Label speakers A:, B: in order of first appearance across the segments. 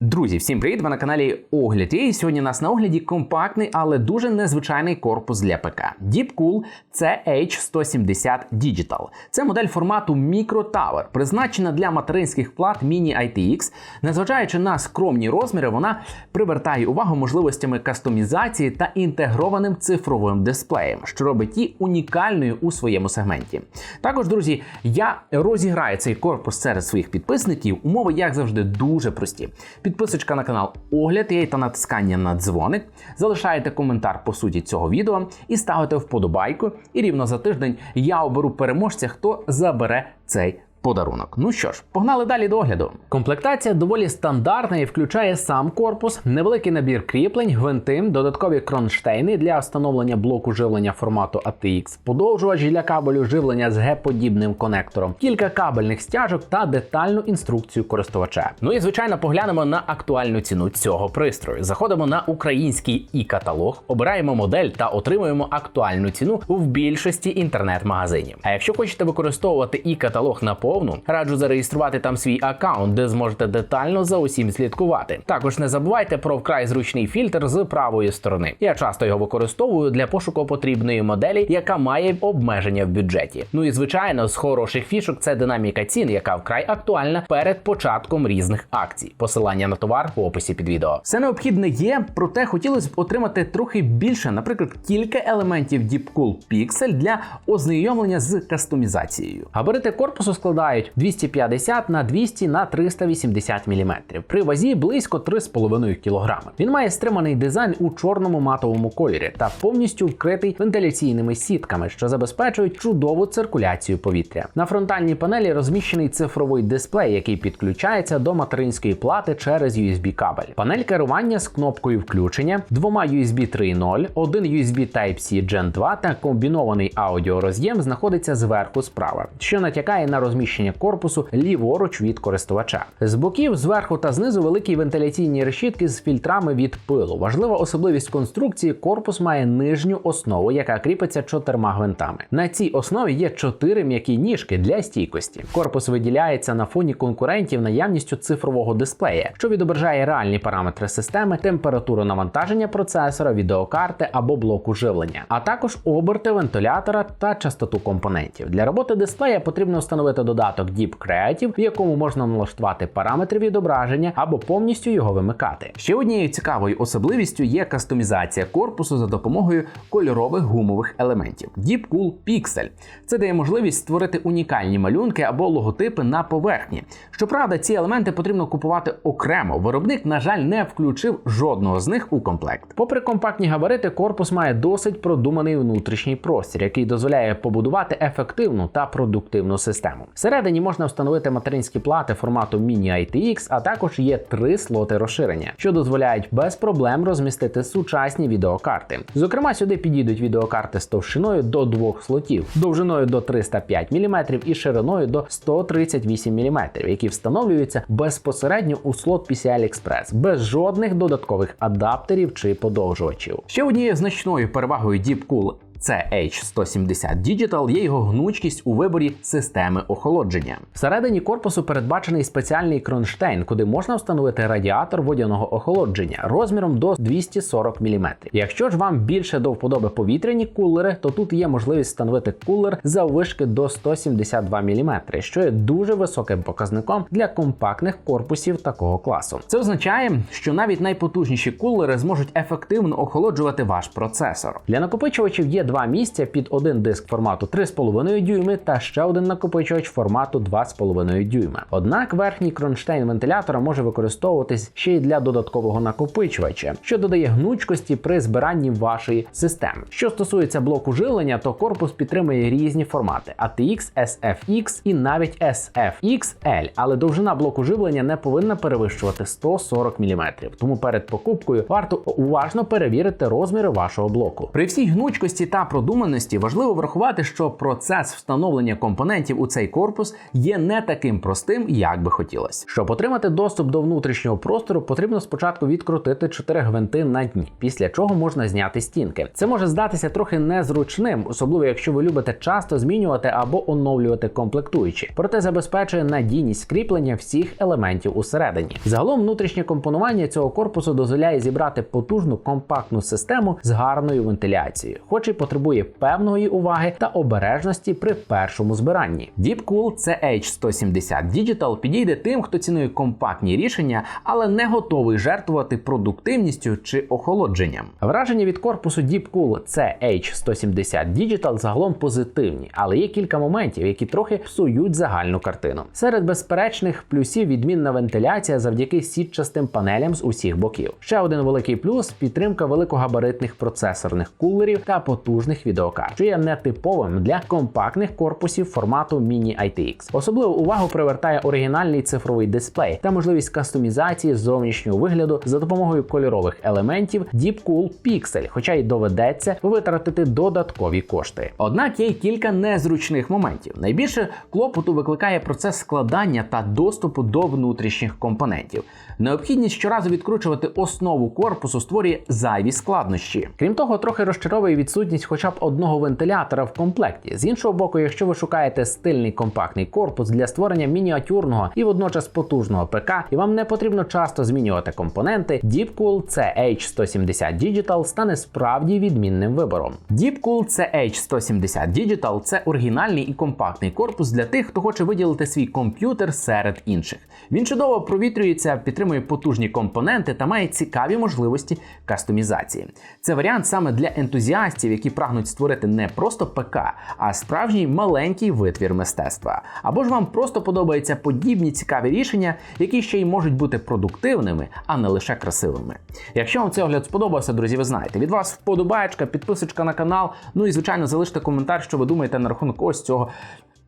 A: Друзі, всім привіт! Ви на каналі Огляд. І сьогодні у нас на огляді компактний, але дуже незвичайний корпус для ПК. Deepcool CH170 Digital. Це модель формату Micro Tower, призначена для материнських плат Mini ITX. Незважаючи на скромні розміри, вона привертає увагу можливостями кастомізації та інтегрованим цифровим дисплеєм, що робить її унікальною у своєму сегменті. Також, друзі, я розіграю цей корпус серед своїх підписників. Умови, як завжди, дуже прості підписочка на канал Огляд є та натискання на дзвоник. Залишаєте коментар по суті цього відео і ставите вподобайку. І рівно за тиждень я оберу переможця, хто забере цей подарунок. Ну що ж, погнали далі до огляду. Комплектація доволі стандартна і включає сам корпус, невеликий набір кріплень, гвинти, додаткові кронштейни для встановлення блоку живлення формату ATX, подовжувач для кабелю живлення з Г-подібним конектором, кілька кабельних стяжок та детальну інструкцію користувача. Ну і звичайно, поглянемо на актуальну ціну цього пристрою. Заходимо на український і-каталог, обираємо модель та отримуємо актуальну ціну в більшості інтернет-магазинів. А якщо хочете використовувати і-каталог на повну, раджу зареєструвати там свій аккаунт, де зможете детально за усім слідкувати. Також не забувайте про вкрай зручний фільтр з правої сторони. Я часто його використовую для пошуку потрібної моделі, яка має обмеження в бюджеті. Ну і звичайно, з хороших фішок це динаміка цін, яка вкрай актуальна перед початком різних акцій. Посилання на товар в описі під відео. Все необхідне є, проте хотілося б отримати трохи більше, наприклад, кілька елементів Deepcool Pixel для ознайомлення з кастомізацією. Габарити корпусу складають 250 на 200 на 380 мм. При вазі близько 3,5 кг. Він має стриманий дизайн у чорному матовому кольорі та повністю вкритий вентиляційними сітками, що забезпечують чудову циркуляцію повітря. На фронтальній панелі розміщений цифровий дисплей, який підключається до материнської плати через USB кабель. Панель керування з кнопкою включення, двома USB 3.0, один USB Type-C Gen 2 та комбінований аудіороз'єм знаходиться зверху справа, що натякає на розміщення корпусу ліворуч від користувача. З боків, зверху та знизу великі вентиляційні решітки з фільтрами від пилу. Важлива особливість конструкції корпус має нижню основу, яка кріпиться чотирма гвинтами. На цій основі є чотири м'які ніжки для стійкості. Корпус виділяється на фоні конкурентів наявністю цифрового дисплея, що відображає реальні параметри системи, температуру навантаження процесора, відеокарти або блоку живлення, а також оберти вентилятора та частоту компонентів. Для роботи дисплея потрібно встановити додаток Deep Creative, в якому можна налаштувати параметри відображення або повністю його вимикати. Ще однією цікавою особливістю є кастомізація корпусу за допомогою кольорових гумових елементів. Deep Cool Pixel. Це дає можливість створити унікальні малюнки або логотипи на поверхні. Щоправда, ці елементи потрібно купувати окремо. Виробник, на жаль, не включив жодного з них у комплект. Попри компактні габарити, корпус має досить продуманий внутрішній простір, який дозволяє побудувати ефективну та продуктивну систему. Всередині можна встановити материнські плати формату Mini ITX, а також є три слоти розширення, що дозволяють без проблем розмістити сучасні відеокарти. Зокрема, сюди підійдуть відеокарти з товщиною до двох слотів, довжиною до 305 мм і шириною до 138 мм, які встановлюються безпосередньо у слот PCI Express, без жодних додаткових адаптерів чи подовжувачів. Ще однією значною перевагою Deepcool CH170 Digital є його гнучкість у виборі системи охолодження. Всередині корпусу передбачений спеціальний кронштейн, куди можна встановити радіатор водяного охолодження розміром до 240 мм. Якщо ж вам більше до вподоби повітряні кулери, то тут є можливість встановити кулер заввишки до 172 мм, що є дуже високим показником для компактних корпусів такого класу. Це означає, що навіть найпотужніші кулери зможуть ефективно охолоджувати ваш процесор. Для накопичувачів є два місця під один диск формату 3,5 дюйми та ще один накопичувач формату 2,5 дюйма. Однак верхній кронштейн вентилятора може використовуватись ще й для додаткового накопичувача, що додає гнучкості при збиранні вашої системи. Що стосується блоку живлення, то корпус підтримує різні формати ATX, SFX і навіть SFXL, але довжина блоку живлення не повинна перевищувати 140 мм. Тому перед покупкою варто уважно перевірити розміри вашого блоку. При всій гнучкості та та продуманості важливо врахувати, що процес встановлення компонентів у цей корпус є не таким простим, як би хотілося. Щоб отримати доступ до внутрішнього простору, потрібно спочатку відкрутити 4 гвинти на дні, після чого можна зняти стінки. Це може здатися трохи незручним, особливо якщо ви любите часто змінювати або оновлювати комплектуючі, проте забезпечує надійність кріплення всіх елементів усередині. Загалом внутрішнє компонування цього корпусу дозволяє зібрати потужну компактну систему з гарною вентиляцією, хоч і потребує певної уваги та обережності при першому збиранні. Deepcool CH170 Digital підійде тим, хто цінує компактні рішення, але не готовий жертвувати продуктивністю чи охолодженням. Враження від корпусу Deepcool CH170 Digital загалом позитивні, але є кілька моментів, які трохи псують загальну картину. Серед безперечних плюсів відмінна вентиляція завдяки сітчастим панелям з усіх боків. Ще один великий плюс підтримка великогабаритних процесорних кулерів та потужних відеокарт, що є нетиповим для компактних корпусів формату Mini ITX. Особливу увагу привертає оригінальний цифровий дисплей та можливість кастомізації зовнішнього вигляду за допомогою кольорових елементів Deepcool Pixel, хоча й доведеться витратити додаткові кошти. Однак є й кілька незручних моментів. Найбільше клопоту викликає процес складання та доступу до внутрішніх компонентів. Необхідність щоразу відкручувати основу корпусу створює зайві складнощі. Крім того, трохи розчаровує відсутність хоча б одного вентилятора в комплекті. З іншого боку, якщо ви шукаєте стильний компактний корпус для створення мініатюрного і водночас потужного ПК, і вам не потрібно часто змінювати компоненти, Deepcool CH170 Digital стане справді відмінним вибором. Deepcool CH170 Digital – це оригінальний і компактний корпус для тих, хто хоче виділити свій комп'ютер серед інших. Він чудово провітрюється, підтримує потужні компоненти та має цікаві можливості кастомізації. Це варіант саме для ентузіастів, які прагнуть створити не просто ПК, а справжній маленький витвір мистецтва. Або ж вам просто подобаються подібні цікаві рішення, які ще й можуть бути продуктивними, а не лише красивими. Якщо вам цей огляд сподобався, друзі, ви знаєте, від вас вподобаєчка, підписочка на канал. Ну і звичайно, залиште коментар, що ви думаєте на рахунок ось цього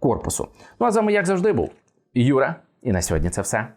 A: корпусу. Ну а з вами, як завжди, був Юра, і на сьогодні це все.